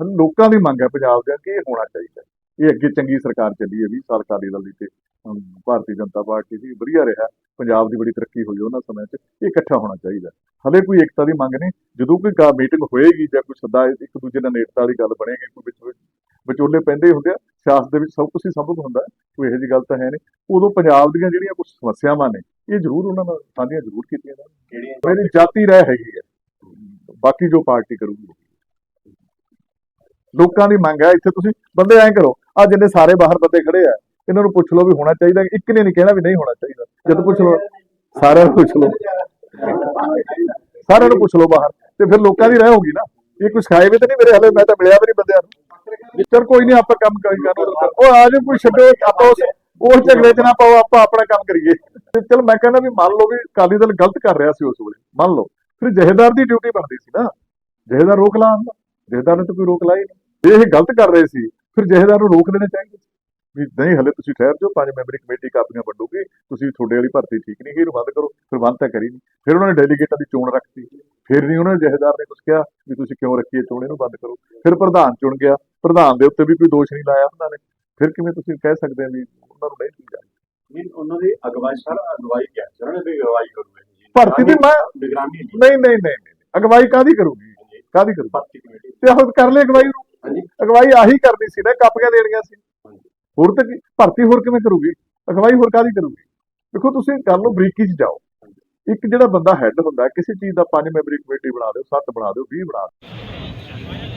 ਲੋਕਾਂ ਦੀ ਮੰਗ ਹੈ ਪੰਜਾਬ ਦੇ ਕਿ ਇਹ ਹੋਣਾ ਚਾਹੀਦਾ ਇਹ ਅੱਗੇ ਚੰਗੀ ਸਰਕਾਰ ਚੱਲੀ ਹੈ 20 ਸਾਲ ਦਲ ਦੀ ਤੇ ਭਾਰਤੀ ਜਨਤਾ ਪਾਰਟੀ ਦੀ ਵਧੀਆ ਰਿਹਾ। ਪੰਜਾਬ ਦੀ ਬੜੀ ਤਰੱਕੀ ਹੋਈ ਉਹਨਾਂ ਸਮੇਂ 'ਚ ਇਹ ਇਕੱਠਾ ਹੋਣਾ ਚਾਹੀਦਾ ਹਲੇ ਕੋਈ ਏਕਤਾ ਦੀ ਮੰਗ ਨਹੀਂ। ਜਦੋਂ ਕੋਈ ਮੀਟਿੰਗ ਹੋਏਗੀ ਜਾਂ ਕੋਈ ਸੱਦਾ ਇੱਕ ਦੂਜੇ ਨਾਲ ਨੇੜਤਾ ਵਾਲੀ ਗੱਲ ਬਣੇਗੀ ਕੋਈ ਵਿੱਚ ਵਿੱਚ ਵਿਚੋਲੇ ਪੈਂਦੇ ਹੁੰਦੇ ਆ ਸਿਆਸਤ ਦੇ ਵਿੱਚ ਸਭ ਕੁਝ ਹੀ ਸੰਭਵ ਹੁੰਦਾ ਕੋਈ ਇਹੋ ਜਿਹੀ ਗੱਲ ਤਾਂ ਹੈ ਨਹੀਂ। ਉਦੋਂ ਪੰਜਾਬ ਦੀਆਂ ਜਿਹੜੀਆਂ ਕੁਝ ਸਮੱਸਿਆਵਾਂ ਨੇ ਇਹ ਜ਼ਰੂਰ ਉਹਨਾਂ ਨਾਲ ਸਾਂਝੀਆਂ ਜ਼ਰੂਰ ਕੀਤੀਆਂ ਜਾਣ। ਕਿਹੜੀਆਂ ਮੇਰੀ ਜਾਤੀ ਰਹਿ ਹੈਗੀ ਹੈ। ਬਾਕੀ ਜੋ ਪਾਰਟੀ ਕਰੂਗੀ ਲੋਕਾਂ ਦੀ ਮੰਗ ਹੈ, ਇੱਥੇ ਤੁਸੀਂ ਬੰਦੇ ਐਂ ਕਰੋ ਆ ਜਿੰਨੇ ਸਾਰੇ ਬਾਹਰ ਬੰਦੇ ਖੜੇ ਆ, ਇਹਨਾਂ ਨੂੰ ਪੁੱਛ ਲਓ ਵੀ ਹੋਣਾ ਚਾਹੀਦਾ ਇੱਕ ਨੇ ਨਹੀਂ ਕਹਿਣਾ ਵੀ ਨਹੀਂ ਹੋਣਾ ਚਾਹੀਦਾ। ਜਦ ਪੁੱਛ ਲਓ, ਸਾਰਿਆਂ ਨੂੰ ਪੁੱਛ ਲਓ। ਸਾਰਿਆਂ ਨੂੰ ਪੁੱਛ ਲਓ ਬਾਹਰ, ਤੇ ਫਿਰ ਲੋਕਾਂ ਦੀ ਰਹਿ ਹੋਗੀ ਨਾ। ਇਹ ਕੁਛ ਖਾਏ ਵੀ ਤਾਂ ਨਹੀਂ ਮੇਰੇ ਹਲੇ, ਮੈਂ ਤਾਂ ਮਿਲਿਆ ਵੀ ਨਹੀਂ ਬੰਦਿਆਂ ਨੂੰ। ਚਲ ਕੋਈ ਨਹੀਂ, ਆਪਾਂ ਕੰਮ ਕਰੀ ਜਾਣਾ ਉਹ ਆ ਜਾਓ, ਕੋਈ ਛੱਡੋ ਆਪਾਂ ਉਸ ਉਸ ਝਗੜੇ 'ਚ ਨਾ ਪਾਓ, ਆਪਾਂ ਆਪਣਾ ਕੰਮ ਕਰੀਏ। ਤੇ ਚਲ ਮੈਂ ਕਹਿੰਦਾ ਵੀ ਮੰਨ ਲਓ ਵੀ ਅਕਾਲੀ ਦਲ ਗਲਤ ਕਰ ਰਿਹਾ ਸੀ ਉਸ ਵੇਲੇ, ਮੰਨ ਲਓ। ਫਿਰ ਜਹੇਦਾਰ ਦੀ ਡਿਊਟੀ ਬਣਦੀ ਸੀ ਨਾ। ਜਹੇਦਾਰ ਰੋਕ ਲਾਉਣ ਜਹੇਦਾਰ ਨੇ ਤਾਂ ਕੋਈ ਰੋਕ ਲਾਈ ਨਹੀਂ। ਜੇ ਇਹ ਗਲਤ ਕਰ ਰਹੇ ਸੀ ਫਿਰ ਜਹੇਦਾਰ ਨੂੰ ਰੋਕ ਦੇਣਾ ਚਾਹੀਦਾ ਸੀ। ਵੀ ਨਹੀਂ ਹਲੇ ਤੁਸੀਂ ਠਹਿਰ ਜਾਓ ਪੰਜ ਮੈਂਬਰੀ ਕਮੇਟੀ ਕਾਪੀਆਂ ਵੰਡੂਗੀ ਤੁਸੀਂ ਤੁਹਾਡੇ ਵਾਲੀ ਭਰਤੀ ਠੀਕ ਨਹੀਂ ਗਈ ਇਹਨੂੰ ਬੰਦ ਕਰੋ ਫਿਰ ਬੰਦ ਤਾਂ ਕਰੀ ਨਹੀਂ ਫਿਰ ਉਹਨਾਂ ਨੇ ਡੈਲੀਗੇਟਾਂ ਦੀ ਚੋਣ ਰੱਖਤੀ। ਫਿਰ ਨਹੀਂ ਉਹਨਾਂ ਨੇ ਜਹੇਦਾਰ ਨੇ ਕੁਝ ਕਿਹਾ ਵੀ ਤੁਸੀਂ ਕਿਉਂ ਰੱਖੀ ਹੈ ਚੋਣ ਇਹਨੂੰ ਬੰਦ ਕਰੋ। ਫਿਰ ਪ੍ਰਧਾਨ ਚੁਣ ਗਿਆ। ਪ੍ਰਧਾਨ ਦੇ ਉੱਤੇ ਵੀ ਕੋਈ ਦੋਸ਼ ਨਹੀਂ ਲਾਇਆ ਉਹਨਾਂ ਨੇ। ਫਿਰ ਕਿਵੇਂ ਤੁਸੀਂ ਕਹਿ ਸਕਦੇ ਆ ਵੀ ਉਹਨਾਂ ਨੂੰ ਨਹੀਂ ਚੁਣਿਆ ਨਹੀਂ ਉਹਨਾਂ ਦੀ ਅਗਵਾਈ ਸਰ ਅਗਵਾਈ ਸੀ ਉਹਨਾਂ ਨੇ ਵੀ ਅਗਵਾਈ ਕਰੂਗੇ। ਭਰਤੀ ਦੀ ਮੈਂ ਨਿਗਰਾਨੀ ਨਹੀਂ। ਨਹੀਂ ਨਹੀਂ ਅਗਵਾਈ ਕਾਦੀ ਕਰੂਗੀ। ਕਾਦੀ ਕਰੂਗੀ? ਭਰਤੀ ਕਮੇਟੀ। ਤੇ ਹੁਣ ਕਰ ਲੈ ਅਗਵਾਈ ਨੂੰ ਹਾਂਜੀ। ਅਗਵਾਈ ਆਹੀ ਕਰਨੀ ਸੀ ਨਾ ਕਾਪੀਆਂ ਦੇਣੀਆਂ ਸੀ। ਹੋਰ ਤਾਂ ਭਰਤੀ ਹੋਰ ਕਿਵੇਂ ਕਰੂਗੀ? ਅਗਵਾਈ ਹੋਰ ਕਾਦੀ ਕਰੂਗੀ? ਦੇਖੋ ਤੁਸੀਂ ਕਰ ਲਓ ਬਰੀਕੀ 'ਚ ਜਾਓ। ਇੱਕ ਜਿਹੜਾ ਬੰਦਾ ਹੈੱਡ ਹੁੰਦਾ ਕਿਸੇ ਚੀਜ਼ ਦਾ ਪੰਜ ਮੈਂਬਰੀ ਕਮੇਟੀ ਬਣਾ ਦਿਓ ਸੱਤ ਬਣਾ ਦਿਓ 20 ਬਣਾ ਦਿਓ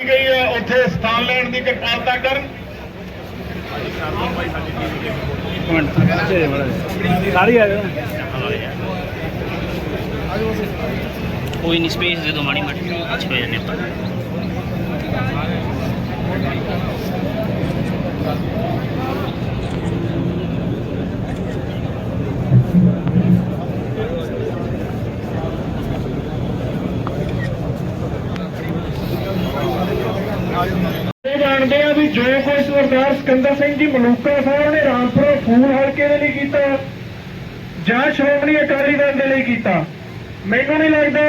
ਗਈ ਹੈ ਉੱਥੇ ਸਥਾਨ ਲੈਣ ਦੀ ਕਿਰਪਾਲਤਾ ਕਰਨ ਸਾਰੀ ਆ ਜਾਓ ਕੋਈ ਨਹੀਂ ਸਪੇਸ ਦੇ ਦੋ ਮਾੜੀ ਮਾੜੀ। ਅੱਛੇ ਹੋ ਜਾਂਦੇ ਆਪਾਂ ਇਹ ਜਾਣਦੇ ਆ ਵੀ ਜੋ ਕੁਝ ਸਰਦਾਰ ਸਿਕੰਦਰ ਸਿੰਘ ਜੀ ਮਲੂਕਾ ਸਾਹਿਬ ਨੇ ਰਾਮਪੁਰ ਫੂਲ ਹਲਕੇ ਦੇ ਲਈ ਕੀਤਾ, ਜਾਂ ਸ਼੍ਰੋਮਣੀ ਅਕਾਲੀ ਦਲ ਦੇ ਲਈ ਕੀਤਾ। ਮੈਨੂੰ ਨਹੀਂ ਲੱਗਦਾ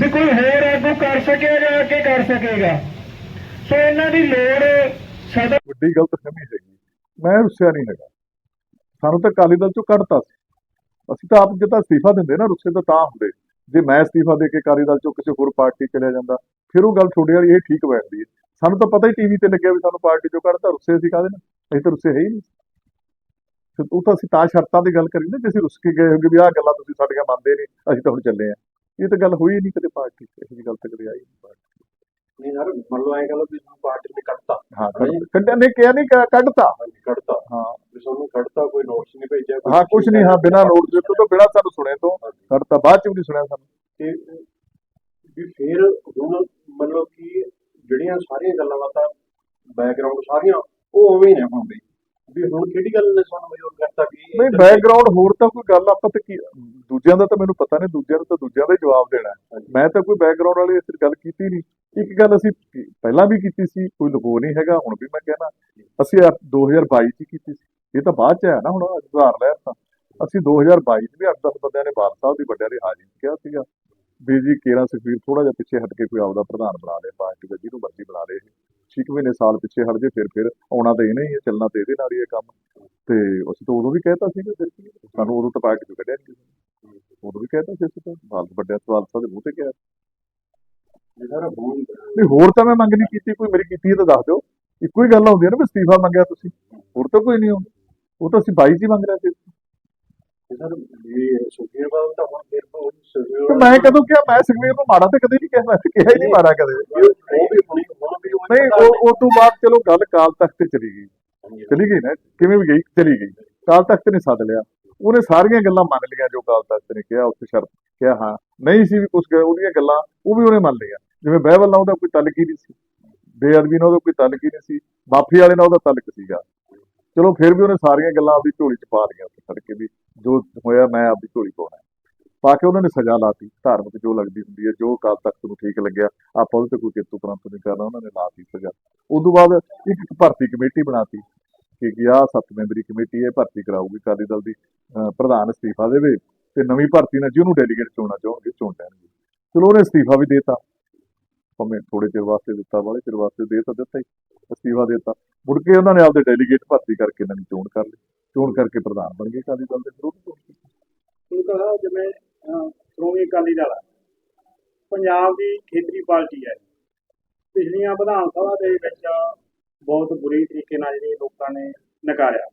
ਵੀ ਕੋਈ ਹੋਰ ਆਗੂ ਕਰ ਸਕਿਆ ਜਾਂ ਕਰ ਸਕੇਗਾ। ਸੋ ਇਹਨਾਂ ਦੀ ਲੋੜ ਸਦਾ ਵੱਡੀ ਗਲਤਫਹਿਮੀ ਹੈਗੀ। ਮੈਂ ਰੁੱਸਿਆ ਨਹੀਂ ਹੈਗਾ। ਸਾਨੂੰ ਤਾਂ ਅਕਾਲੀ ਦਲ ਚੋਂ ਕੱਢਤਾ ਸੀ। ਅਸੀਂ ਤਾਂ ਆਪ ਜਿੱਦਾਂ ਅਸਤੀਫਾ ਦਿੰਦੇ ਨਾ, ਰੁੱਸੇ ਤਾਂ ਤਾਂ ਹੁੰਦੇ। ਜੇ ਮੈਂ ਅਸਤੀਫਾ ਦੇ ਕੇ ਅਕਾਲੀ ਦਲ ਚੋਂ ਕਿਸੇ ਹੋਰ ਪਾਰਟੀ ਚਲਿਆ ਜਾਂਦਾ, ਫਿਰ ਉਹ ਗੱਲ ਤੁਹਾਡੇ ਵਾਲੀ ਇਹ ਠੀਕ ਬੈਠਦੀ ਹੈ। ਸਾਨੂੰ ਤਾਂ ਪਤਾ ਹੀ ਟੀਵੀ ਤੇ ਲੱਗਿਆ ਵੀ ਸਾਨੂੰ ਪਾਰਟੀ ਚੋਂ ਕੱਢਤਾ, ਰੁੱਸੇ ਅਸੀਂ ਕਾਹਦੇ ਨਾਲ? ਅਸੀਂ ਤਾਂ ਰੁੱਸੇ ਹੈ ਹੀ ਨਹੀਂ। ਤੇ ਉਹ ਤਾਂ ਅਸੀਂ ਤਾਂ ਸ਼ਰਤਾਂ ਦੀ ਗੱਲ ਕਰੀ ਨਾ ਜੇ ਅਸੀਂ ਰੁੱਸ ਕੇ ਗਏ ਹੋਗੇ ਵੀ ਆਹ ਗੱਲਾਂ ਤੁਸੀਂ ਸਾਡੀਆਂ ਮੰਨਦੇ ਨਹੀਂ ਅਸੀਂ ਤਾਂ ਹੁਣ ਚੱਲੇ ਆ ਇਹ ਤਾਂ ਗੱਲ ਹੋਈ ਨਹੀਂ ਕਦੇ ਪਾਰਟੀ 'ਚ ਇਹੋ ਗੱਲ ਤਾਂ ਕਦੇ ਆਈ ਨਹੀਂ ਪਾਰਟੀ। ਨਹੀਂ ਸਰ ਮੰਨ ਲਓ ਐਂ ਲਓ ਵੀ ਤੁਹਾਨੂੰ ਪਾਰਟੀ ਨੇ ਕੱਢਤਾ। ਹਾਂ ਕੱਢ- ਕੱਢਿਆ ਨਹੀਂ ਕਿਹਾ ਨਹੀਂ ਕੱਢਤਾ। ਕੱਢਤਾ। ਹਾਂ। ਵੀ ਤੁਹਾਨੂੰ ਕੱਢਤਾ ਕੋਈ ਨੋਟਿਸ ਨਹੀਂ ਭੇਜਿਆ ਹਾਂ ਕੁਝ ਨਹੀਂ ਹਾਂ ਬਿਨਾਂ ਨੋਟ ਦੇ ਤੋਂ ਬਿਨਾਂ ਸਾਨੂੰ ਸੁਣੇ ਤੋਂ। ਕੱਢਤਾ ਬਾਅਦ ਚ ਵੀ ਨਹੀਂ ਸੁਣਿਆ ਸਾਨੂੰ। ਤੇ ਵੀ ਫਿਰ ਹੁਣ ਮੰਨ ਲਓ ਕਿ ਜਿਹੜੀਆਂ ਸਾਰੀਆਂ ਗੱਲਾਂ ਬਾਤਾਂ ਬੈਕਗ੍ਰਾਉਂਡ ਸਾਰੀਆਂ ਉਹ ਉਵੇਂ ਹੀ ਨੇ ਹੁਣ ਵੀ ਵੀ ਹੁਣ ਕਿਹੜੀ ਗੱਲ ਨੇ ਸਾਨੂੰ ਮਜ਼ਬੂਰ ਕਰਤਾ ਵੀ ਇਹ ਨਹੀਂ ਬੈਕਗ੍ਰਾਉਂਡ ਹੋਰ ਤਾਂ ਕੋਈ ਗੱਲ ਆਪਾਂ ਤਾਂ ਕੀ ਦੂਜਿਆਂ ਦਾ ਤਾਂ ਮੈਨੂੰ ਪਤਾ ਨਹੀਂ ਦੂਜਿਆਂ ਨੂੰ ਤਾਂ ਦੂਜਿਆਂ ਦਾ ਹੀ ਜਵਾਬ ਦੇਣਾ। ਮੈਂ ਤਾਂ ਕੋਈ ਬੈਕਗ੍ਰਾਉਂਡ ਵਾਲੀ ਇਸ ਗੱਲ ਕੀਤੀ ਨਹੀਂ। ਇੱਕ ਗੱਲ ਅਸੀਂ ਕੀ- ਪਹਿਲਾਂ ਵੀ ਕੀਤੀ ਸੀ ਕੋਈ ਲੁਕੋ ਨਹੀਂ ਹੈਗਾ ਹੁਣ ਵੀ ਮੈਂ ਕਹਿਣਾ। ਅਸੀਂ ਆਪ 2022 ਚ ਕੀਤੀ ਸੀ। ਇਹ ਤਾਂ ਬਾਅਦ ਚ ਆਇਆ ਨਾ ਹੁਣ ਸੁਧਾਰ ਲਿਆ ਤਾਂ। ਅਸੀਂ 2022 ਚ ਵੀ 8-10 ਬੰਦਿਆਂ ਨੇ ਬਾਲ ਸਾਹਿਬ ਦੀ ਵੱਡਿਆਂ ਦੀ ਹਾਜ਼ਰੀ ਕਿਹਾ ਸੀਗਾ ਵੀ ਜੀ ਕੇਰਾ ਸੁਖਵੀਰ ਥੋੜਾ ਜਿਹਾ ਪਿੱਛੇ ਹਟ ਕੇ ਕੋਈ ਆਪਦਾ ਪ੍ਰਧਾਨ ਬਣਾ ਲੇ ਪਾਰਟੀ ਦਾ ਜਿਹਨੂੰ ਮਰਜ਼ੀ ਬਣਾ ਲੇ ਛੇ ਮਹੀਨੇ ਸਾਲ ਪਿੱਛੇ ਹਟ ਜੇ, ਫਿਰ ਫਿਰ ਆਉਣਾ ਤਾਂ ਇਹਨੇ ਹੀ ਹੈ ਚੱਲਣਾ ਤੇ ਇਹਦੇ ਨਾਲ ਹੀ ਹੈ ਕੰਮ। ਤੇ ਅਸੀਂ ਤਾਂ ਉਦੋਂ ਵੀ ਕਹਿਤਾ ਸੀ ਕਿ ਫਿਰ ਕੀ ਸਾਨੂੰ ਉਦੋਂ ਤਾਂ ਪਾਰਟੀ ਕੱਢਿਆ ਨਹੀਂ ਉਦੋਂ ਵੀ ਕਹਿਤਾ ਸੀ ਅਸੀਂ ਤਾਂ ਬਾਲ ਵੱਡਿਆ ਸਵਾਲ ਸਾਹਿਬ ਮੂੰਹ ਤੇ ਕਿਹਾ। ਨਹੀਂ, ਹੋਰ ਤਾਂ ਮੈਂ ਮੰਗ ਨਹੀਂ ਕੀਤੀ, ਕੋਈ ਮੇਰੀ ਕੀਤੀ ਹੈ ਤਾਂ ਦੱਸ ਦਿਓ। ਇੱਕੋ ਹੀ ਗੱਲ ਹੁੰਦੀ ਹੈ ਨਾ ਵੀ ਅਸਤੀਫਾ ਮੰਗਿਆ ਤੁਸੀਂ। ਹੋਰ ਤਾਂ ਕੋਈ ਨਹੀਂ ਹੁੰਦਾ ਉਹ ਤਾਂ ਅਸੀਂ 22 ਚ ਹੀ ਮੰਗ ਰਹੇ ਸੀ। ਸਰ ਇਹ ਸੁਖੀਰ ਬਾਦਲ ਤਾਂ ਹੁਣ ਫਿਰ ਉਹ ਸੁਖਬੀਰ ਤੇ ਮੈਂ ਕਦੋਂ ਕਿਹਾ ਮੈਂ ਸੁਖਵੀਰ ਨੂੰ ਮਾੜਾ ਤੇ ਕਦੇ ਨਹੀਂ ਕਿਹਾ ਮੈਂ ਤਾਂ ਕਿਹਾ ਹੀ ਨਹੀਂ ਮਾੜਾ ਕਦੇ। ਉਹ ਵੀ ਹੁਣੀ ਹੁਣ ਵੀ ਉਹ ਨਹੀਂ ਉਹ ਉਹ ਤੋਂ ਬਾਅਦ ਚਲੋ ਗੱਲ ਕਾਲ ਤਖਤ ਤੇ ਚਲੀ ਗਈ। ਚਲੀ ਗਈ ਨਾ? ਕਿਵੇਂ ਵੀ ਗਈ ਚਲੀ ਗਈ। ਕਾਲ ਤਖਤ ਨੇ ਸੱਦ ਲਿਆ। ਉਹਨੇ ਸਾਰੀਆਂ ਗੱਲਾਂ ਮੰਨ ਲਈਆਂ ਜੋ ਕਾਲ ਤਖਤ ਨੇ ਕਿਹਾ ਉੱਥੇ ਸ਼ਰਤ ਕਿਹਾ ਹਾਂ। ਨਹੀਂ ਸੀ ਵੀ ਕੁਝ ਉਹਦੀਆਂ ਗੱਲਾਂ ਉਹ ਵੀ ਉਹਨੇ ਮੰਨ ਲਈਆਂ। ਜਿਵੇਂ ਬਹਿਬਲ ਨਾਲ ਉਹਦਾ ਕੋਈ ਤਾਲੁਕ ਹੀ ਨਹੀਂ ਸੀ। ਬੇਅਦਬੀ ਨਾਲ ਉਹਦਾ ਕੋਈ ਤਾਲੁਕ ਹੀ ਨਹੀਂ ਸੀ। ਮਾਫੀ ਵਾਲੇ ਨਾਲ ਉਹਦਾ ਤਾਲੁਕ ਸੀਗਾ। ਚਲੋ ਫਿਰ ਵੀ ਉਹਨੇ ਸਾਰੀਆਂ ਗੱਲਾਂ ਆਪਦੀ ਝੋਲੀ ਚ ਪਾ ਲਈਆਂ ਉੱਥੇ ਖੜ ਕੇ ਵੀ। ਜੋ ਹੋਇਆ, ਮੈਂ ਆਪਦੀ ਝੋਲੀ ਪਾਉਣਾ ਪਾ ਕੇ ਉਹਨਾਂ ਨੇ ਸਜ਼ਾ ਲਾਤੀ, ਧਾਰਮਿਕ ਜੋ ਲੱਗਦੀ ਹੁੰਦੀ ਹੈ, ਜੋ ਅਕਾਲ ਤਖਤ ਨੂੰ ਠੀਕ ਲੱਗਿਆ, ਆਪਾਂ ਉਹਦੇ ਤੇ ਕੋਈ ਕਿਤੋਂ ਪ੍ਰੰਤ ਨਹੀਂ ਕਰਨਾ, ਉਹਨਾਂ ਨੇ ਲਾਤੀ ਸਜ਼ਾ। ਉਸ ਤੋਂ ਬਾਅਦ ਇੱਕ ਇੱਕ ਭਰਤੀ ਕਮੇਟੀ ਬਣਾਤੀ ਕਿ ਕਿ ਆਹ ਸੱਤ ਮੈਂਬਰੀ ਕਮੇਟੀ ਇਹ ਭਰਤੀ ਕਰਾਊਗੀ ਅਕਾਲੀ ਦਲ ਦੀ, ਅਹ, ਪ੍ਰਧਾਨ ਅਸਤੀਫਾ ਦੇਵੇ ਤੇ ਨਵੀਂ ਭਰਤੀ ਨਾਲ ਜਿਹਨੂੰ ਡੈਲੀਗੇਟ ਚੁਣਨਾ ਚਾਹੋਗੇ, ਚੁਣ ਲੈਣਗੇ। ਚਲੋ, ਉਹਨੇ ਅਸਤੀਫਾ ਵੀ ਦੇਤਾ। ਭਾਵੇਂ ਥੋੜੇ ਚਿਰ ਵਾਸਤੇ ਦਿੱਤਾ ਵਾਲੇ ਚਿਰ ਵਾਸਤੇ ਦੇ ਤਾਂ ਦਿੱਤਾ ਹੀ, ਅਸਤੀਫਾ ਦੇਤਾ। ਮੁੜ ਕੇ ਉਹਨਾਂ ਨੇ ਆਪਦੇ ਡੈਲੀਗੇਟ ਭਰਤੀ ਕਰਕੇ ਇਹਨਾਂ ਦੀ ਚੋਣ ਕਰ ਲਈ। ਚੋਣ ਕਰਕੇ ਪ੍ਰਧਾਨ ਬਣ ਗਏ ਅਕਾਲੀ ਦਲ ਦੇ ਵਿਰੋਧ ਚੋਣ ਕੀਤੀ ਜਿਵੇਂ ਸ਼੍ਰੋਮਣੀ ਅਕਾਲੀ ਦਲ ਆ, ਪੰਜਾਬ ਦੀ ਖੇਤਰੀ ਪਾਰਟੀ ਹੈ ਪਿਛਲੀਆਂ ਵਿਧਾਨ ਸਭਾ ਦੇ ਵਿੱਚ ਬਹੁਤ ਬੁਰੀ ਤਰੀਕੇ ਨਾਲ ਜਿਹੜੀ ਲੋਕਾਂ ਨੇ ਨਕਾਰਿਆ।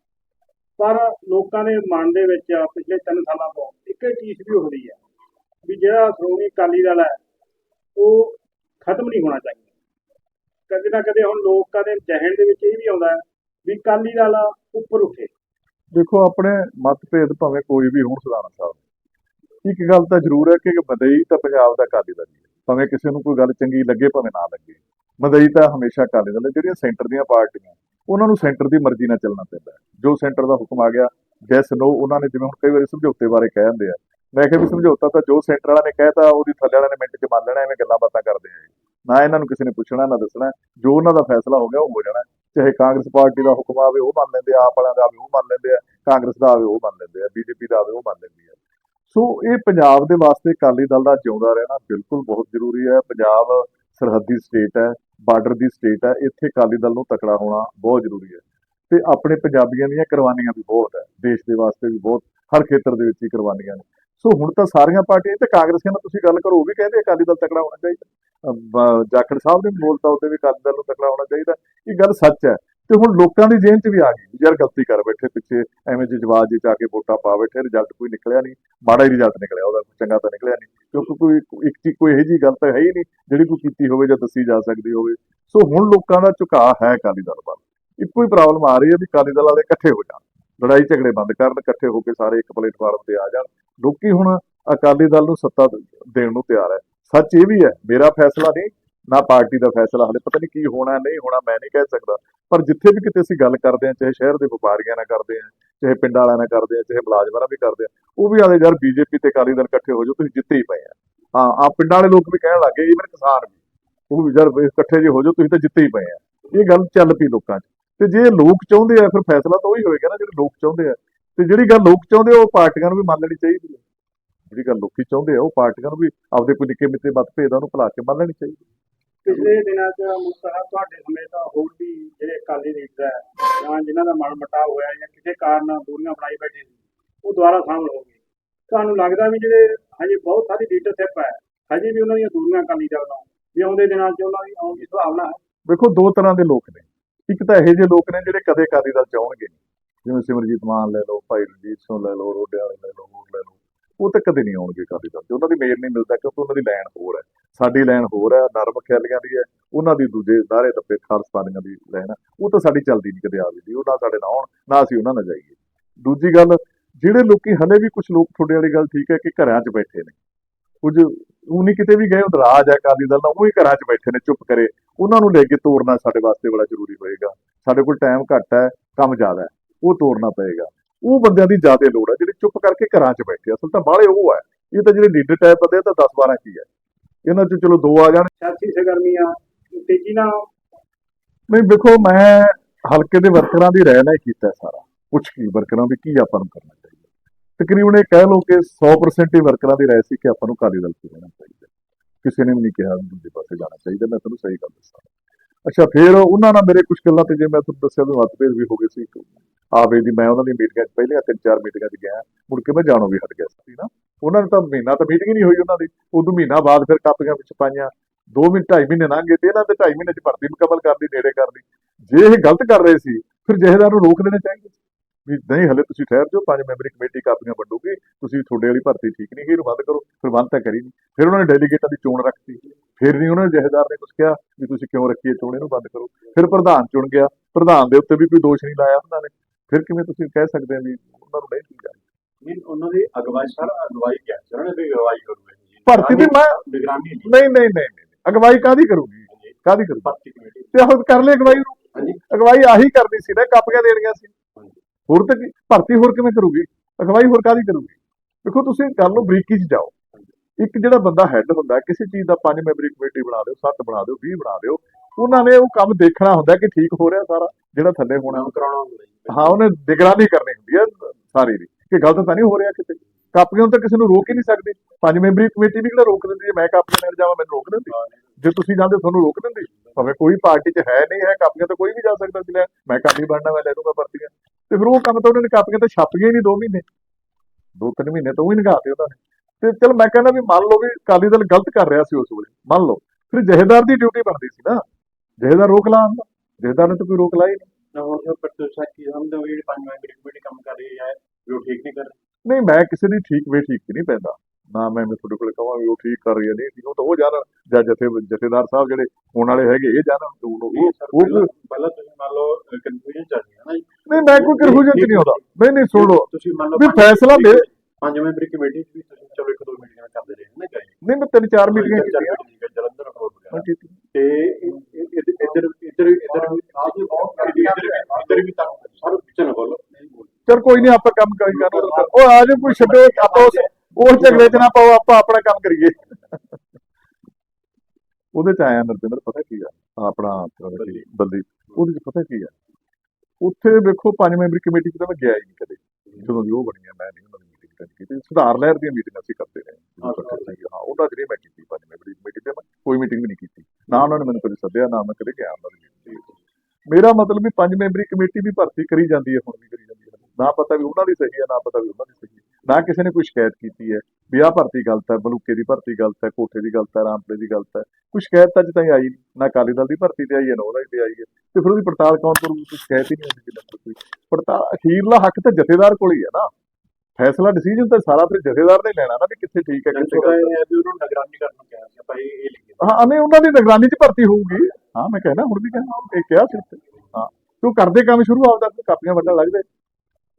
ਪਰ ਲੋਕਾਂ ਦੇ ਮਨ ਦੇ ਵਿੱਚ ਪਿਛਲੇ 3 ਸਾਲਾਂ ਤੋਂ ਇੱਕ ਚੀਜ਼ ਵੀ ਹੋ ਰਹੀ ਹੈ ਵੀ ਜਿਹੜਾ ਸ਼੍ਰੋਮਣੀ ਅਕਾਲੀ ਦਲ ਹੈ ਉਹ ਖਤਮ ਨਹੀਂ ਹੋਣਾ ਚਾਹੀਦਾ। ਕਦੇ ਨਾ ਕਦੇ ਹੁਣ ਲੋਕਾਂ ਦੇ ਜ਼ਿਹਨ ਦੇ ਵਿੱਚ ਇਹ ਵੀ ਆਉਂਦਾ ਵੀ ਅਕਾਲੀ ਦਲ ਉੱਪਰ ਉੱਠੇ। ਦੇਖੋ, ਆਪਣੇ ਮਤਭੇਦ ਭਾਵੇਂ ਕੋਈ ਵੀ ਹੋਣ ਸੁਧਾਰਨ ਸਾਹਿਬ। ਇੱਕ ਗੱਲ ਤਾਂ ਜ਼ਰੂਰ ਹੈ ਕਿ ਮਦਈ ਤਾਂ ਪੰਜਾਬ ਦਾ ਅਕਾਲੀ ਦਲ ਹੀ ਹੈ। ਭਾਵੇਂ ਕਿਸੇ ਨੂੰ ਕੋਈ ਗੱਲ ਚੰਗੀ ਲੱਗੇ, ਭਾਵੇਂ ਨਾ ਲੱਗੇ। ਮਦਈ ਤਾਂ ਹਮੇਸ਼ਾ ਅਕਾਲੀ ਦਲ ਹੈ। ਜਿਹੜੀਆਂ ਸੈਂਟਰ ਦੀਆਂ ਪਾਰਟੀਆਂ, ਉਹਨਾਂ ਨੂੰ ਸੈਂਟਰ ਦੀ ਮਰਜ਼ੀ ਨਾਲ ਚੱਲਣਾ ਪੈਂਦਾ ਜੋ ਸੈਂਟਰ ਦਾ ਹੁਕਮ ਆ ਗਿਆ ਜੈਸ ਨੋ ਉਹਨਾਂ ਨੇ ਜਿਵੇਂ ਹੁਣ ਕਈ ਵਾਰੀ ਸਮਝੌਤੇ ਬਾਰੇ ਕਹਿ ਜਾਂਦੇ ਆ। ਮੈਂ ਕਿਹਾ ਵੀ ਸਮਝੌਤਾ ਤਾਂ ਜੋ ਸੈਂਟਰ ਵਾਲਾ ਨੇ ਕਹਿਤਾ ਉਹਦੀ ਥੱਲੇ ਵਾਲਿਆਂ ਨੇ ਮਿੰਟ 'ਚ ਮੰਨ ਲੈਣਾ, ਐਵੇਂ ਗੱਲਾਂ ਬਾਤਾਂ ਕਰਦੇ ਆ ਨਾ ਇਹਨਾਂ ਨੂੰ ਕਿਸੇ ਨੇ ਪੁੱਛਣਾ, ਨਾ ਦੱਸਣਾ। ਜੋ ਉਹਨਾਂ ਦਾ ਫੈਸਲਾ ਹੋ ਗਿਆ, ਉਹ ਹੋ ਜਾਣਾ। ਚਾਹੇ ਕਾਂਗਰਸ ਪਾਰਟੀ ਦਾ ਹੁਕਮ ਆਵੇ, ਉਹ ਮੰਨ ਲੈਂਦੇ ਆ, ਆਪ ਵਾਲਿਆਂ ਦਾ ਆਵੇ, ਉਹ ਮੰਨ ਲੈਂਦੇ ਆ, ਕਾਂਗਰਸ ਦਾ ਆਵੇ, ਉਹ ਮੰਨ ਲੈਂਦੇ ਆ, ਬੀਜੇਪੀ ਦਾ ਆਵੇ, ਉਹ ਮੰਨ ਲੈਂਦੀ ਹੈ ਸੋ ਇਹ ਪੰਜਾਬ ਦੇ ਵਾਸਤੇ ਅਕਾਲੀ ਦਲ ਦਾ ਜਿਉਂਦਾ ਰਹਿਣਾ ਬਿਲਕੁਲ ਬਹੁਤ ਜ਼ਰੂਰੀ ਹੈ। ਪੰਜਾਬ ਸਰਹੱਦੀ ਸਟੇਟ ਹੈ ਬਾਰਡਰ ਦੀ ਸਟੇਟ ਹੈ, ਇੱਥੇ ਅਕਾਲੀ ਦਲ ਨੂੰ ਤਕੜਾ ਹੋਣਾ ਬਹੁਤ ਜ਼ਰੂਰੀ ਹੈ। ਤੇ ਆਪਣੇ ਪੰਜਾਬੀਆਂ ਦੀਆਂ ਕੁਰਬਾਨੀਆਂ ਵੀ ਬਹੁਤ ਹੈ, ਦੇਸ਼ ਦੇ ਵਾਸਤੇ ਵੀ ਬਹੁਤ, ਹਰ ਖੇਤਰ ਦੇ ਵਿੱਚ ਹੀ ਕੁਰਬਾਨੀਆਂ ਨੇ। ਸੋ ਹੁਣ ਤਾਂ ਸਾਰੀਆਂ ਪਾਰਟੀਆਂ ਤੇ ਕਾਂਗਰਸੀਆਂ ਨਾਲ ਤੁਸੀਂ ਗੱਲ ਕਰੋ, ਉਹ ਵੀ ਕਹਿੰਦੇ ਅਕਾਲੀ ਦਲ ਤਕੜਾ ਹੋਣਾ ਚਾਹੀਦਾ। ਜਾਖੜ ਸਾਹਿਬ ਨੇ ਬੋਲਤਾ ਉੱਤੇ ਵੀ ਅਕਾਲੀ ਦਲ ਨੂੰ ਤਕੜਾ ਹੋਣਾ ਚਾਹੀਦਾ। ਇਹ ਗੱਲ ਸੱਚ ਹੈ। ਤੇ ਹੁਣ ਲੋਕਾਂ ਦੀ ਜੇਨ 'ਚ ਵੀ ਆ ਗਈ ਵੀ ਯਾਰ ਗਲਤੀ ਕਰ ਬੈਠੇ ਪਿੱਛੇ, ਐਵੇਂ ਜਜ਼ਬਾਤ ਜੀ ਚਾ ਕੇ ਵੋਟਾਂ ਪਾ ਬੈਠੇ ਰਿਜ਼ਲਟ ਕੋਈ ਨਿਕਲਿਆ ਨਹੀਂ। ਮਾੜਾ ਹੀ ਰਿਜ਼ਲਟ ਨਿਕਲਿਆ, ਉਹਦਾ ਕੋਈ ਚੰਗਾ ਤਾਂ ਨਿਕਲਿਆ ਨਹੀਂ। ਕਿਉਂਕਿ ਕੋਈ ਇੱਕ ਚੀਜ਼ ਕੋਈ ਇਹੋ ਜਿਹੀ ਗੱਲ ਤਾਂ ਹੈ ਹੀ ਨਹੀਂ ਜਿਹੜੀ ਕੋਈ ਕੀਤੀ ਹੋਵੇ ਜਾਂ ਦੱਸੀ ਜਾ ਸਕਦੀ ਹੋਵੇ। ਸੋ ਹੁਣ ਲੋਕਾਂ ਦਾ ਝੁਕਾਅ ਹੈ ਅਕਾਲੀ ਦਲ ਵੱਲ। ਇੱਕੋ ਹੀ ਪ੍ਰੋਬਲਮ ਆ ਰਹੀ ਹੈ ਵੀ ਅਕਾਲੀ ਦਲ ਵਾਲੇ ਇਕੱਠੇ ਹੋ ਜਾਣ। ਲੜਾਈ ਝਗੜੇ ਬੰਦ ਕਰਨ, ਇਕੱਠੇ ਹੋ ਕੇ ਸਾਰੇ ਇੱਕ ਪਲੇਟਫਾਰਮ ਤੇ ਆ ਜਾਣ। ਲੋਕੀ ਹੁਣ ਅਕਾਲੀ ਦਲ ਨੂੰ ਸੱਤਾ ਦੇਣ ਨੂੰ ਤਿਆਰ ਹੈ। ਸੱਚ ਇਹ ਵੀ ਹੈ, ਮੇਰਾ ਫੈਸਲਾ ਨਹੀਂ, ਨਾ ਪਾਰਟੀ ਦਾ ਫੈਸਲਾ, ਹਲੇ ਪਤਾ ਨਹੀਂ ਕੀ ਹੋਣਾ, ਨਹੀਂ ਹੋਣਾ, ਮੈਂ ਨਹੀਂ ਕਹਿ ਸਕਦਾ। ਪਰ ਜਿੱਥੇ ਵੀ ਕਿਤੇ ਅਸੀਂ ਗੱਲ ਕਰਦੇ ਹਾਂ, ਚਾਹੇ ਸ਼ਹਿਰ ਦੇ ਵਪਾਰੀਆਂ ਨਾਲ ਕਰਦੇ ਹਾਂ, ਚਾਹੇ ਪਿੰਡਾਂ ਵਾਲਿਆਂ ਨਾਲ ਕਰਦੇ ਆ ਚਾਹੇ ਮੁਲਾਜ਼ਮਾਂ ਨਾਲ ਵੀ ਕਰਦੇ ਆ ਉਹ ਵੀ ਆਦੇ, ਯਾਰ ਬੀਜੇਪੀ ਤੇ ਅਕਾਲੀ ਦਲ ਇਕੱਠੇ ਹੋ ਜਾਓ, ਤੁਸੀਂ ਜਿੱਤੇ ਹੀ ਪਏ ਆ। ਹਾਂ ਆ ਪਿੰਡਾਂ ਵਾਲੇ ਲੋਕ ਵੀ ਕਹਿਣ ਲੱਗੇ ਈਵਨ ਕਿਸਾਨ ਵੀ, ਉਹ ਵੀ, ਯਾਰ ਇਕੱਠੇ ਜੇ ਹੋ ਜਾਓ, ਤੁਸੀਂ ਤਾਂ ਜਿੱਤੇ ਹੀ ਪਏ ਆ। ਇਹ ਗੱਲ ਚੱਲ ਪਈ ਲੋਕਾਂ 'ਚ। ਤੇ ਜੇ ਲੋਕ ਚਾਹੁੰਦੇ ਆ, ਫਿਰ ਫੈਸਲਾ ਤਾਂ ਉਹੀ ਹੋਏਗਾ ਨਾ, ਜਿਹੜੇ ਲੋਕ ਚਾਹੁੰਦੇ ਆ। ਤੇ ਜਿਹੜੀ ਗੱਲ ਲੋਕ ਚਾਹੁੰਦੇ ਆ, ਉਹ ਪਾਰਟੀਆਂ ਨੂੰ ਵੀ ਮੰਨ ਲੈਣੀ ਚਾਹੀਦੀ ਹੈ। ਜਿਹੜੀ ਗੱਲ ਲੋਕੀ ਚਾਹੁੰਦੇ ਆ ਉਹ ਪਾਰਟੀਆਂ ਨੂੰ ਵੀ ਆਪਦੇ ਕੋਈ ਨਿੱਕੇ ਮਿੱਤੇ ਮਤਭੇਦਾਂ ਨੂੰ ਭੁਲਾ ਕੇ ਮੰਨ ਲੈਣੀ ਚਾਹੀਦੀ। ਪਿਛਲੇ ਦਿਨਾਂ 'ਚ ਮੁਸਤਫਾ ਤੁਹਾਡੇ ਸਮੇਤ ਹੋਰ ਵੀ ਜਿਹੜੇ ਅਕਾਲੀ ਲੀਡਰ ਹੈ ਜਾਂ ਜਿਨ੍ਹਾਂ ਦਾ ਮਨ ਮਟਾਵ ਹੋਇਆ ਜਾਂ ਕਿਸੇ ਕਾਰਨ ਦੂਰੀਆਂ ਬਣਾਈ ਬੈਠੇ ਸੀ ਉਹ ਦੁਬਾਰਾ ਸ਼ਾਮਲ ਹੋ ਗਏ। ਤੁਹਾਨੂੰ ਲੱਗਦਾ ਵੀ ਜਿਹੜੇ ਹਜੇ ਬਹੁਤ ਸਾਰੀ ਲੀਡਰਸ਼ਿਪ ਹੈ ਹਜੇ ਵੀ ਉਹਨਾਂ ਦੀਆਂ ਦੂਰੀਆਂ ਅਕਾਲੀ ਦਲ ਨਾਲ ਵੀ ਆਉਂਦੇ ਦਿਨਾਂ 'ਚ ਉਹਨਾਂ ਦੀ ਆਉਣ ਦੀ ਸੰਭਾਵਨਾ ਹੈ? ਵੇਖੋ ਦੋ ਤਰ੍ਹਾਂ ਦੇ ਲੋਕ ਨੇ। ਇੱਕ ਤਾਂ ਇਹੋ ਜਿਹੇ ਲੋਕ ਨੇ ਜਿਹੜੇ ਕਦੇ ਅਕਾਲੀ ਦਲ ਚਾਹਣਗੇ ਜਿਵੇਂ ਸਿਮਰਜੀਤ ਮਾਨ ਲੈ ਲਓ ਭਾਈ ਰਣਜੀਤ ਸਿੰਘ ਲੈ ਲਓ ਰੋਡੇ ਵਾਲੇ ਲੈ ਲਓ ਹੋਰ ਲੈ ਲਓ। ਉਹ ਤਾਂ ਕਦੇ ਨਹੀਂ ਆਉਣਗੇ ਅਕਾਲੀ ਦਲ 'ਚ ਉਹਨਾਂ ਦੀ ਮੇਲ ਨਹੀਂ ਮਿਲਦਾ ਕਿਉਂਕਿ ਉਹਨਾਂ ਦੀ ਲਾਈਨ ਹੋਰ ਹੈ। ਸਾਡੀ ਲਾਈਨ ਹੋਰ ਹੈ, ਨਰਮ ਖਿਆਲੀਆਂ ਦੀ ਹੈ, ਉਹਨਾਂ ਦੀ ਦੂਜੇ ਦਾਰੇ ਦੱਪੇ ਖਾਲਸਤਾਨੀਆਂ ਦੀ ਲਾਈਨ ਹੈ। ਉਹ ਤਾਂ ਸਾਡੀ ਚੱਲਦੀ ਨਹੀਂ ਕਦੇ ਆਵੇ ਦੀ ਉਹ ਨਾ ਸਾਡੇ ਨਾਲ ਆਉਣ, ਨਾ ਅਸੀਂ ਉਹਨਾਂ ਨਾਲ ਜਾਈਏ। ਦੂਜੀ ਗੱਲ, ਜਿਹੜੇ ਲੋਕੀ ਹਲੇ ਵੀ ਕੁਝ ਲੋਕ ਤੁਹਾਡੇ ਵਾਲੀ ਗੱਲ ਠੀਕ ਹੈ ਕਿ ਘਰਾਂ 'ਚ ਬੈਠੇ ਨੇ। ਕੁਝ ਉਹ ਨਹੀਂ ਕਿਤੇ ਵੀ ਗਏ, ਉਹ ਰਾਜ ਹੈ ਅਕਾਲੀ ਦਲ ਦਾ ਉਹ ਹੀ ਘਰਾਂ 'ਚ ਬੈਠੇ ਨੇ, ਚੁੱਪ ਕਰੇ। ਉਹਨਾਂ ਨੂੰ ਲੈ ਕੇ ਤੋੜਨਾ ਸਾਡੇ ਵਾਸਤੇ ਬੜਾ ਜ਼ਰੂਰੀ ਹੋਏਗਾ। ਸਾਡੇ ਕੋਲ ਟਾਈਮ ਘੱਟ ਹੈ, ਕੰਮ ਜ਼ਿਆਦਾ ਹੈ, ਉਹ ਤੋੜਨਾ ਪਏਗਾ। ਉਹ ਬੰਦਿਆਂ ਦੀ ਜ਼ਿਆਦਾ ਲੋੜ ਹੈ ਜਿਹੜੇ ਚੁੱਪ ਕਰਕੇ ਘਰਾਂ 'ਚ ਬੈਠੇ। ਅਸਲ ਤਾਂ ਬਾਹਲੇ ਉਹ ਹੈ। ਇਹ ਤਾਂ ਜਿਹੜੇ ਲੀਡਰ ਟਾਈਪ ਬੰਦੇ ਆ ਤਾਂ 10 12 ਕੀ ਹੈ। ਇਹਨਾਂ 'ਚ ਚਲੋ ਦੋ ਆ ਜਾਣ। ਸਿਆਸੀ ਸਰਗਰਮੀਆਂ ਤੇਜ਼ੀ ਨਾਲ ਨਹੀਂ ਦੇਖੋ ਮੈਂ ਹਲਕੇ ਦੇ ਵਰਕਰਾਂ ਦੀ ਰਹਿ ਨਾਲ ਹੀ ਕੀਤਾ ਸਾਰਾ। ਪੁੱਛ ਕੀ ਵਰਕਰਾਂ ਦੀ ਕੀ ਆਪਾਂ ਨੂੰ ਕਰਨਾ ਚਾਹੀਦਾ। ਤਕਰੀਬਨ ਇਹ ਕਹਿ ਲਓ ਕਿ 100% ਹੀ ਵਰਕਰਾਂ ਦੀ ਰਾਏ ਸੀ ਕਿ ਆਪਾਂ ਨੂੰ ਅਕਾਲੀ ਦਲ 'ਚ ਰਹਿਣਾ ਚਾਹੀਦਾ। ਕਿਸੇ ਨੇ ਵੀ ਨਹੀਂ ਕਿਹਾ ਦੂਜੇ ਪਾਸੇ ਜਾਣਾ ਚਾਹੀਦਾ। ਮੈਂ ਤੁਹਾਨੂੰ ਸਹੀ ਗੱਲ ਦੱਸਾਂ। ਅੱਛਾ, ਫਿਰ ਉਹਨਾਂ ਨਾਲ ਮੇਰੇ ਕੁਝ ਗੱਲਾਂ ਤੇ ਜੇ ਮੈਂ ਤੁਹਾਨੂੰ ਦੱਸਿਆ ਵੀ ਮਤਭੇਦ ਵੀ ਹੋ ਗਏ ਸੀ ਆਵੇ ਦੀ ਮੈਂ ਉਹਨਾਂ ਦੀ ਮੀਟਿੰਗਾਂ 'ਚ ਪਹਿਲੀਆਂ ਤਿੰਨ ਚਾਰ ਮੀਟਿੰਗਾਂ 'ਚ ਗਿਆ। ਮੁੜ ਕੇ ਮੈਂ ਜਾਣੋ ਵੀ ਹਟ ਗਿਆ ਸੀ ਨਾ? ਉਹਨਾਂ ਨੇ ਤਾਂ ਮਹੀਨਾ ਤਾਂ ਮੀਟਿੰਗ ਹੀ ਨਹੀਂ ਹੋਈ ਉਹਨਾਂ ਦੀ। ਉਦੋਂ ਮਹੀਨਾ ਬਾਅਦ ਫਿਰ ਕਾਪੀਆਂ ਵਿੱਚ ਪਾਈਆਂ। 2 ਮਹੀਨੇ 2.5 ਮਹੀਨੇ ਲੰਘ ਗਏ ਤੇ ਇਹਨਾਂ ਦੇ 2.5 ਮਹੀਨੇ 'ਚ ਭਰਤੀ ਮੁਕੰਮਲ ਕਰ ਲਈ, ਨੇੜੇ ਕਰ ਲਈ। ਜੇ ਇਹ ਗਲਤ ਕਰ ਰਹੇ ਸੀ, ਫਿਰ ਜਹੇਦਾਰ ਨੂੰ ਰੋਕ ਲੈਣਾ ਚਾਹੀਦਾ ਸੀ। ਵੀ ਨਹੀਂ, ਹਲੇ ਤੁਸੀਂ ਠਹਿਰ ਜਾਓ, ਪੰਜ ਮੈਂਬਰੀ ਕਮੇਟੀ ਕਾਪੀਆਂ ਵੰਡੂਗੀ, ਤੁਸੀਂ ਤੁਹਾਡੇ ਵਾਲੀ ਭਰਤੀ ਠੀਕ ਨਹੀਂ ਗਈ, ਇਹਨੂੰ ਬੰਦ ਕਰੋ। ਫਿਰ ਬੰਦ ਤਾਂ ਕਰੀ ਨਹੀਂ ਫਿਰ ਉਹਨਾਂ ਨੇ ਡੈਲੀਗੇਟਾਂ ਦੀ ਚੋਣ ਰੱਖਤੀ। ਫਿਰ ਨਹੀਂ ਉਹਨਾਂ ਜਹੇਦਾਰ ਨੇ ਕੁਝ ਕਿਹਾ ਵੀ ਤੁਸੀਂ ਕਿਉਂ ਰੱਖੀ ਹੈ ਚੋਣ ਇਹਨੂੰ ਬੰਦ ਕਰੋ। ਫਿਰ ਪ੍ਰਧਾਨ ਚੁਣ ਗਿਆ। ਪ੍ਰਧਾਨ ਦੇ ਉੱਤੇ ਵੀ ਕੋਈ ਦੋਸ਼ ਨਹੀਂ ਲਾਇਆ ਉਹਨਾਂ ਨੇ। ਫਿਰ ਕਿਵੇਂ ਤੁਸੀਂ ਕਹਿ ਸਕਦੇ ਆ ਵੀ ਉਹਨਾਂ ਨੂੰ ਨਹੀਂ ਚੁਣਿਆ ਨਹੀਂ ਉਹਨਾਂ ਦੀ ਅਗਵਾਈ ਸਰ ਅਗਵਾਈ ਕਿਹਾ ਸੀ? ਉਹਨਾਂ ਨੇ ਵੀ ਅਗਵਾਈ ਕਰੂਗੇ। ਭਰਤੀ ਦੀ ਮੈਂ ਨਿਗਰਾਨੀ ਨਹੀਂ। ਨਹੀਂ ਨਹੀਂ ਅਗਵਾਈ ਕਾਦੀ ਕਰੂਗੀ? ਕਾਦੀ ਭਰਤੀ ਕਮੇਟੀ। ਤੇ ਹੁਣ ਕਰ ਲੈ ਅਗਵਾਈ ਨੂੰ ਹਾਂਜੀ। ਅਗਵਾਈ ਆਹੀ ਕਰਨੀ ਸੀ ਨਾ ਕਾਪੀਆਂ ਦੇਣੀਆਂ ਸੀ। ਹੋਰ ਤਾਂ ਭਰਤੀ ਹੋਰ ਕਿਵੇਂ ਕਰੂਗੀ? ਅਗਵਾਈ ਹੋਰ ਕਾਦੀ ਕਰੂਗੀ? ਦੇਖੋ ਤੁਸੀਂ ਗੱਲ ਨੂੰ ਬਰੀਕੀ 'ਚ ਜਾਓ। ਇੱਕ ਜਿਹੜਾ ਬੰਦਾ ਹੈੱਡ ਹੁੰਦਾ ਕਿਸੇ ਚੀਜ਼ ਦਾ ਪੰਜ ਮੈਂਬਰੀ ਕਮੇਟੀ ਬਣਾ ਦਿਓ ਸੱਤ ਬਣਾ ਦਿਓ 20 ਬਣਾ ਦਿਓ ਉਹਨਾਂ ਨੇ ਉਹ ਕੰਮ ਦੇਖਣਾ ਹੁੰਦਾ ਕਿ ਠੀਕ ਹੋ ਰਿਹਾ ਸਾਰਾ ਜਿਹੜਾ ਥੱਲੇ ਹੋਣਾ ਨਾਮ ਕਰਾਉਣਾ ਹੁੰਦਾ ਹਾਂ ਉਹਨੇ ਨਿਗਰਾਨੀ ਕਰਨੀ ਹੁੰਦੀ ਹੈ ਸਾਰੀ ਦੀ ਕਿ ਗਲਤ ਤਾਂ ਨਹੀਂ ਹੋ ਰਿਹਾ ਕਿਤੇ। ਕਾਪੀਆਂ ਤਾਂ ਕਿਸੇ ਨੂੰ ਰੋਕ ਹੀ ਨਹੀਂ ਸਕਦੀ। ਪੰਜ ਮੈਂਬਰੀ ਕਮੇਟੀ ਵੀ ਕਿਹੜਾ ਰੋਕ ਦਿੰਦੀ ਹੈ? ਮੈਂ ਕਾਪੀਆਂ ਲੈਣ ਜਾਵਾਂ ਮੈਨੂੰ ਰੋਕ ਦਿੰਦੀ। ਜੇ ਤੁਸੀਂ ਜਾਂਦੇ ਤੁਹਾਨੂੰ ਰੋਕ ਦਿੰਦੀ। ਭਾਵੇਂ ਕੋਈ ਪਾਰਟੀ 'ਚ ਹੈ ਨਹੀਂ ਹੈ ਕਾਪੀਆਂ ਤਾਂ ਕੋਈ ਵੀ ਜਾ ਸਕਦਾ ਸੀ ਲੈ ਮੈਂ ਕਾਪੀ ਬਣਨਾ ਮੈਂ ਲੈ ਲੂੰਗਾ ਪਰਚੀਆਂ ਤੇ ਫਿਰ ਉਹ ਕੰਮ ਤਾਂ ਉਹਨਾਂ ਨੇ ਕਾਪੀਆਂ ਤਾਂ ਛਪ ਗਈਆਂ ਹੀ ਨਹੀਂ 2 ਮਹੀਨੇ। ਦੋ ਤਿੰਨ ਮਹੀਨੇ ਤੋਂ ਹੀ ਨਿਗਾਹਤੇ ਉਹਨਾਂ ਨੇ। ਤੇ ਚਲ ਮੈਂ ਕਹਿੰਦਾ ਵੀ ਮੰਨ ਲਓ ਵੀ ਅਕਾਲੀ ਦਲ ਗਲਤ ਕਰ ਰਿਹਾ ਸੀ ਉਸ ਵੇਲੇ ਮੰਨ ਲਓ। ਫਿਰ ਜਹੇਦਾਰ ਦੀ ਡਿਊਟੀ ਬਣਦੀ ਸੀ ਨਾ। ਜਹੇਦਾਰ ਰੋਕ ਲਾਉਣ ਦਾ ਜਹੇਦਾਰ ਨੇ ਤਾਂ ਕੋਈ ਰੋਕ ਲਾਈ ਨਹੀਂ। ਨਾ ਹੁਣ ਪਰ ਤੁਸੀਂ ਕੀ ਸਮਝਦੇ ਹੋ ਵੀ ਪੰਜ ਮੈਂਬਰੀ ਕਮੇਟੀ ਕੰਮ ਕਰ ਰਹੀ ਹੈ ਉਹ ਠੀਕ ਨਹੀਂ ਕਰ ਰਹੀ। ਨਹੀਂ ਮੈਂ ਕਿਸੇ ਦੀ ਠੀਕ ਵੇ ਠੀਕ ਨਹੀਂ ਪੈਂਦਾ। ਨਾ ਮੈਂ ਮੈਂ ਤੁਹਾਡੇ ਕੋਲ ਕਹਾਂ ਵੀ ਉਹ ਠੀਕ ਕਰ ਰਹੀ ਹੈ ਨਹੀਂ ਉਹ ਤਾਂ ਉਹ ਜਾਣ ਜਾਂ ਜਥੇ ਜਥੇਦਾਰ ਸਾਹਿਬ ਜਿਹੜੇ ਹੋਣ ਵਾਲੇ ਹੈਗੇ ਇਹ ਜਾਣ ਉਹ ਪਹਿਲਾਂ ਤੁਸੀਂ ਮੰਨ ਲਓ ਕਨਫਿਊਜ਼ਨ ਚੱਲ ਰਹੀ ਹੈ ਨਾ ਜੀ। ਨਹੀਂ ਮੈਂ ਕੋਈ ਕਨਫਿਊਜ਼ਨ ਨਹੀਂ ਆਉਂਦਾ। ਨਹੀਂ ਨਹੀਂ ਸੁਣ ਲਓ। ਤੁਸੀਂ ਮੰਨ ਲਓ ਵੀ ਫੈਸਲਾ ਮੇਰੇ- ਪੰਜ ਮੈਂਬਰੀ ਕਮੇਟੀ 'ਚ ਵੀ ਤੁਸੀਂ ਚਲੋ ਇੱਕ ਦੋ ਮੀਟਿੰਗਾਂ ਕਰਦੇ ਰਹੇ ਨਾ ਗਏ ਨਹੀਂ ਮੈਂ ਤਿੰਨ ਚਾਰ ਮੀਟਿੰਗਾਂ ਕੀਤੀਆਂ। ਜਲੰਧਰ ਵਗੈਰਾ। ਕੀਤੀ। ਤੇ ਇੱਧਰ ਇੱਧਰ ਇੱਧਰ ਵੀ ਇੱਧਰ ਵੀ ਇੱਧਰ ਵੀ ਤਾਂ ਸਰ ਪਿੱਛੇ ਨਾ ਬੋਲੋ। ਚਲ ਕੋਈ ਨਹੀਂ ਆਪਾਂ ਕੰਮ ਕਰੀ ਜਾਣਾ ਉਹ ਆ ਜਾਓ ਕੋਈ ਛੱਡੋ ਆਪਾਂ ਉਹ ਝਗੜੇ ਚ ਨਾ ਪਾਓ ਆਪਾਂ ਆਪਣਾ ਕੰਮ ਕਰੀਏ। ਉਹਦੇ ਚ ਆਇਆ ਨਰਪਿੰਦਰ ਪਤਾ ਕੀ ਆ? ਆਪਣਾ ਬੱਲੀ। ਉਹਦੇ ਚ ਪਤਾ ਕੀ ਆ? ਉੱਥੇ ਵੇਖੋ ਪੰਜ ਮੈਂਬਰੀ ਕਮੇਟੀ ਚ ਤਾਂ ਮੈਂ ਗਿਆ ਹੀ ਨਹੀਂ ਕਦੇ। ਜਦੋਂ ਦੀ ਉਹ ਬਣੀ ਆ ਮੈਂ ਨਹੀਂ ਉਹਨਾਂ ਦੀ ਮੀਟਿੰਗ ਅਟੈਂਡ ਕੀਤੀ ਸੁਧਾਰ ਲਹਿਰ ਦੀਆਂ ਮੀਟਿੰਗਾਂ ਅਸੀਂ ਕਰਦੇ ਰਹੇ ਹਾਂ, ਉਹਨਾਂ ਚ ਨਹੀਂ ਮੈਂ ਕੀਤੀ ਪੰਜ ਮੈਂਬਰੀ ਕਮੇਟੀ ਤੇ ਮੈਂ ਕੋਈ ਮੀਟਿੰਗ ਵੀ ਨਹੀਂ ਕੀਤੀ। ਨਾ ਉਹਨਾਂ ਨੇ ਮੈਨੂੰ ਕਦੇ ਸੱਦਿਆ ਨਾ ਮੈਂ ਕਦੇ ਗਿਆ ਉਹਨਾਂ ਦੀ ਤੇ। ਮੇਰਾ ਮਤਲਬ ਵੀ ਪੰਜ ਮੈਂਬਰੀ ਕਮੇਟੀ ਵੀ ਭਰਤੀ ਕਰੀ ਜਾਂਦੀ ਹੈ ਹੁਣ ਵੀ ਕਰੀ ਜਾਂਦੀ ਹੈ। ਨਾ ਪਤਾ ਵੀ ਉਹਨਾਂ ਦੀ ਸਹੀ ਹੈ ਨਾ ਪਤਾ ਵੀ ਉਹਨਾਂ ਦੀ ਸਹੀ ਹੈ। ਨਾ ਕਿਸੇ ਨੇ ਕੋਈ ਸ਼ਿਕਾਇਤ ਕੀਤੀ ਹੈ ਵੀ ਆਹ ਭਰਤੀ ਗਲਤ ਹੈ ਬਲੂਕੇ ਦੀ ਭਰਤੀ ਗਲਤ ਹੈ ਕੋਠੇ ਦੀ ਗਲਤ ਹੈ ਰਾਮਪੁਰੇ ਦੀ ਗਲਤ ਹੈ। ਕੋਈ ਸ਼ਿਕਾਇਤ ਤਾਂ ਅਜੇ ਤਾਈਂ ਆਈ ਨਾ ਅਕਾਲੀ ਦਲ ਦੀ ਭਰਤੀ ਤੇ ਆਈ ਹੈ ਨਾ ਉਹਦਾ ਤੇ ਆਈ ਹੈ। ਤੇ ਫਿਰ ਉਹਦੀ ਪੜਤਾਲ ਕੌਣ ਕਰੂ ਕੋਈ ਸ਼ਿਕਾਇਤ ਹੀ ਨਹੀਂ ਹੁੰਦੀ ਕੋਈ। ਪੜਤਾਲ ਅਖੀਰਲਾ ਹੱਕ ਤਾਂ ਜਥੇਦਾਰ ਕੋਲ ਹੀ ਹੈ ਨਾ। ਫੈਸਲਾ ਡਿਸੀਜਨ ਤਾਂ ਸਾਰਾ ਫਿਰ ਜਥੇਦਾਰ ਨੇ ਲੈਣਾ ਨਾ ਵੀ ਕਿੱਥੇ ਠੀਕ ਹੈ ਕਿੱਥੇ ਗਲਤ ਹੈ। ਵੀ ਉਹਨੂੰ ਨਿਗਰਾਨੀ ਕਰਨ ਨੂੰ ਕਿਹਾ ਸੀ ਭਾਈ ਇਹ ਲਿਖੇ ਹਾਂ ਨਹੀਂ ਉਹਨਾਂ ਦੀ ਨਿਗਰਾਨੀ 'ਚ ਭਰਤੀ ਹੋਊਗੀ। ਹਾਂ ਮੈਂ ਕਹਿਣਾ ਹੁਣ ਵੀ ਕਹਿਣਾ ਇਹ ਕਿਹਾ ਸੀ ਉੱਥੇ। ਹਾਂ ਤੂੰ ਕਰਦੇ ਕੰਮ ਸ਼ੁਰੂ ਆਪਦਾ ਕਾਪੀਆਂ ਵੱਢਣ ਲੱਗਦੇ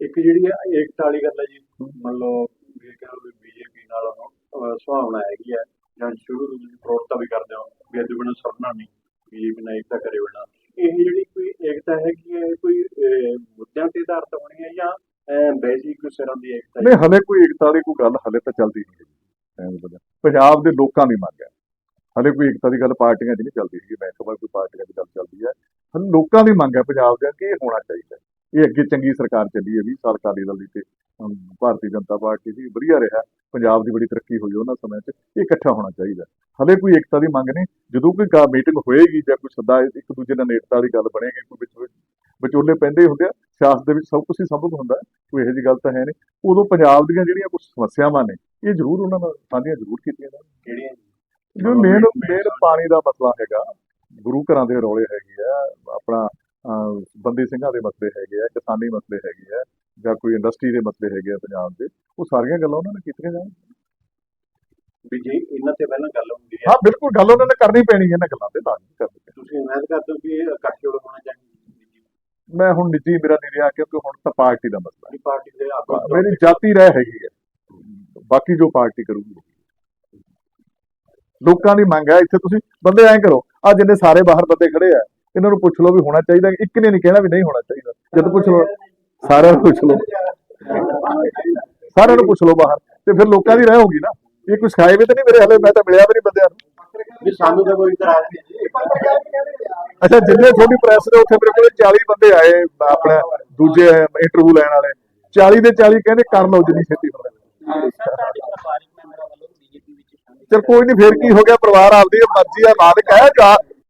ਇੱਕ ਜਿਹੜੀ ਹੈ ਏਕਤਾ ਵਾਲੀ ਗੱਲ ਹੈ ਜੀ ਮੰਨ ਲਓ ਵੀ ਕਹ ਲਓ ਵੀ ਬੀਜੇਪੀ ਨਾਲ ਸੁਭਾਵਨਾ ਹੈਗੀ ਹੈ। ਜਾਂ ਸ਼ੁਰੂ ਤੋਂ ਤੁਸੀਂ ਪ੍ਰੋਟਤਾ ਵੀ ਕਰਦੇ ਹੋ ਵੀ ਅੱਜ ਬਿਨਾਂ ਸਰਨਾ ਨਹੀਂ ਬੀਜੇਪੀ ਨਾਲ ਏਕਤਾ ਕਰੇ ਬਿਨਾਂ। ਇਹ ਜਿਹੜੀ ਕੋਈ ਏਕਤਾ ਹੈਗੀ ਹੈ ਕੋਈ ਮੁੱਦਿਆਂ ਤੇ ਆਧਾਰਿਤ ਹੋਣੀ ਹੈ ਜਾਂ ਬੇਸਿਕ ਸਿਰਾਂ ਦੀ ਏਕਤਾ ਨਹੀਂ, ਹਲੇ ਕੋਈ ਏਕਤਾ ਵਾਲੀ ਕੋਈ ਗੱਲ ਹਲੇ ਤਾਂ ਚੱਲਦੀ ਨਹੀਂ ਹੈਗੀ। ਪੰਜਾਬ ਦੇ ਲੋਕਾਂ ਦੀ ਮੰਗ ਹੈ। ਹਲੇ ਕੋਈ ਏਕਤਾ ਦੀ ਗੱਲ ਪਾਰਟੀਆਂ 'ਚ ਨਹੀਂ ਚੱਲਦੀ ਹੈਗੀ। ਮੈਂ ਕਹਾਂ ਕੋਈ ਪਾਰਟੀਆਂ 'ਚ ਗੱਲ ਚੱਲਦੀ ਹੈ। ਹਲੇ ਲੋਕਾਂ ਦੀ ਮੰਗ ਹੈ ਪੰਜਾਬ ਦੇ ਕਿ ਇਹ ਹੋਣਾ ਚਾਹੀਦਾ ਇਹ ਅੱਗੇ ਚੰਗੀ ਸਰਕਾਰ ਚੱਲੀ ਹੈ 20 ਸਾਲ ਅਕਾਲੀ ਦਲ ਦੀ ਤੇ ਭਾਰਤੀ ਜਨਤਾ ਪਾਰਟੀ ਦੀ ਵਧੀਆ ਰਿਹਾ। ਪੰਜਾਬ ਦੀ ਬੜੀ ਤਰੱਕੀ ਹੋਈ ਉਹਨਾਂ ਸਮੇਂ 'ਚ। ਇਹ ਇਕੱਠਾ ਹੋਣਾ ਚਾਹੀਦਾ ਹਲੇ ਕੋਈ ਏਕਤਾ ਦੀ ਮੰਗ ਨਹੀਂ। ਜਦੋਂ ਕੋਈ ਮੀਟਿੰਗ ਹੋਏਗੀ ਜਾਂ ਕੋਈ ਸੱਦਾ ਇੱਕ ਦੂਜੇ ਨਾਲ ਨੇੜਤਾ ਦੀ ਗੱਲ ਬਣੇਗੀ, ਕੋਈ ਵਿੱਚ ਵਿਚੋਲੇ ਪੈਂਦੇ ਹੁੰਦੇ ਆ ਸਿਆਸਤ ਦੇ ਵਿੱਚ ਸਭ ਕੁਝ ਹੀ ਸੰਭਵ ਹੁੰਦਾ ਕੋਈ ਇਹੋ ਜਿਹੀ ਗੱਲ ਤਾਂ ਹੈ ਨਹੀਂ। ਉਦੋਂ ਪੰਜਾਬ ਦੀਆਂ ਜਿਹੜੀਆਂ ਕੁਝ ਸਮੱਸਿਆਵਾਂ ਨੇ ਇਹ ਜ਼ਰੂਰ ਉਹਨਾਂ ਨਾਲ ਸਾਂਝੀਆਂ ਜ਼ਰੂਰ ਕੀਤੀਆਂ ਜਾਣ। ਕਿਹੜੀਆਂ ਜੋ? ਮੇਨ ਮੇਨ ਪਾਣੀ ਦਾ ਮਸਲਾ ਹੈਗਾ ਗੁਰੂ ਘਰਾਂ ਦੇ ਰੌਲੇ ਹੈਗੇ ਆ ਆਪਣਾ ਬੰਦੀ ਸਿੰਘਾਂ ਦੇ ਮਸਲੇ ਹੈਗੇ ਆ ਕਿਸਾਨੀ ਮਸਲੇ ਹੈਗੇ ਆ ਜਾਂ ਕੋਈ ਇੰਡਸਟਰੀ ਦੇ ਮਸਲੇ ਹੈਗੇ ਆ ਪੰਜਾਬ ਦੇ ਉਹ ਸਾਰੀਆਂ ਗੱਲਾਂ ਉਹਨਾਂ ਨੇ ਕੀਤੀਆਂ ਜਾਣ। ਵੀ ਜੇ ਇਹਨਾਂ ਤੇ ਪਹਿਲਾਂ ਗੱਲ ਹੁੰਦੀ ਹੈ ਹਾਂ ਬਿਲਕੁਲ ਗੱਲ ਉਹਨਾਂ ਨੇ ਕਰਨੀ ਪੈਣੀ ਹੈ ਇਹਨਾਂ ਗੱਲਾਂ ਤੇ ਤਾਂ ਕਰਨੀ। ਤੁਸੀਂ ਉਮੀਦ ਕਰਦੇ ਹੋ ਕਿ ਇਹ ਇਕੱਠ ਜੋੜ ਹੋਣਾ ਚਾਹੀਦਾ? ਮੈਂ ਹੁਣ ਨਿੱਜੀ ਮੇਰਾ ਨਹੀਂ ਰਿਹਾ ਕਿਉਂਕਿ ਹੁਣ ਤਾਂ ਪਾਰਟੀ ਦਾ ਮਸਲਾ ਪਾਰਟੀ ਦੇ ਮੇਰੀ ਜਾਤੀ ਰਹਿ ਹੈਗੀ ਹੈ। ਬਾਕੀ ਜੋ ਪਾਰਟੀ ਕਰੂਗੀ। ਲੋਕਾਂ ਦੀ ਮੰਗ ਹੈ ਇੱਥੇ ਤੁਸੀਂ ਬੰਦੇ ਐਂ ਕਰੋ ਆ ਜਿੰਨੇ ਸਾਰੇ ਬਾਹਰ ਬੰਦੇ ਖੜੇ ਆ ਇਹਨਾਂ ਨੂੰ ਪੁੱਛ ਲਓ ਵੀ ਹੋਣਾ ਚਾਹੀਦਾ ਇੱਕ ਨੇ ਨਹੀਂ ਕਹਿਣਾ ਵੀ ਨਹੀਂ ਹੋਣਾ ਚਾਹੀਦਾ। ਜਦ ਪੁੱਛ ਲਓ ਸਾਰਿਆਂ ਨੂੰ ਪੁੱਛ ਲਓ। ਸਾਰਿਆਂ ਨੂੰ ਪੁੱਛ ਲਓ ਬਾਹਰ ਤੇ ਫਿਰ ਲੋਕਾਂ ਦੀ ਰਹਿ ਹੋਗੀ ਨਾ। ਇਹ ਕੋਈ ਸਿਖਾਏ ਵੀ ਤਾਂ ਨਹੀਂ ਮੇਰੇ ਹਲੇ ਮੈਂ ਤਾਂ ਮਿਲਿਆ ਵੀ ਨਹੀਂ ਬੰਦਿਆਂ ਨੂੰ। ਵੀ ਸਾਨੂੰ ਤਾਂ ਕੋਈ ਇਤਰਾਜ਼ ਨਹੀਂ ਅੱਛਾ ਜਿੰਨੇ ਤੁਹਾਡੀ ਪ੍ਰੈਸ ਦੇ ਉੱਥੇ ਮੇਰੇ ਕੋਲ 40 ਬੰਦੇ ਆਏ ਆਪਣਾ ਦੂਜੇ ਇੰਟਰਵਿਊ ਲੈਣ ਵਾਲੇ 40 ਦੇ 40 ਕਹਿੰਦੇ ਕਰ ਲਓ ਜਿੰਨੀ ਛੇਤੀ ਹੁੰਦਾ ਚਲ ਕੋਈ ਨਹੀਂ ਫੇਰ ਕੀ ਹੋ ਗਿਆ ਪਰਿਵਾਰ ਆਪਦੀ ਮਰਜ਼ੀ ਆ ਮਾਲਕ ਹੈ ਜਾ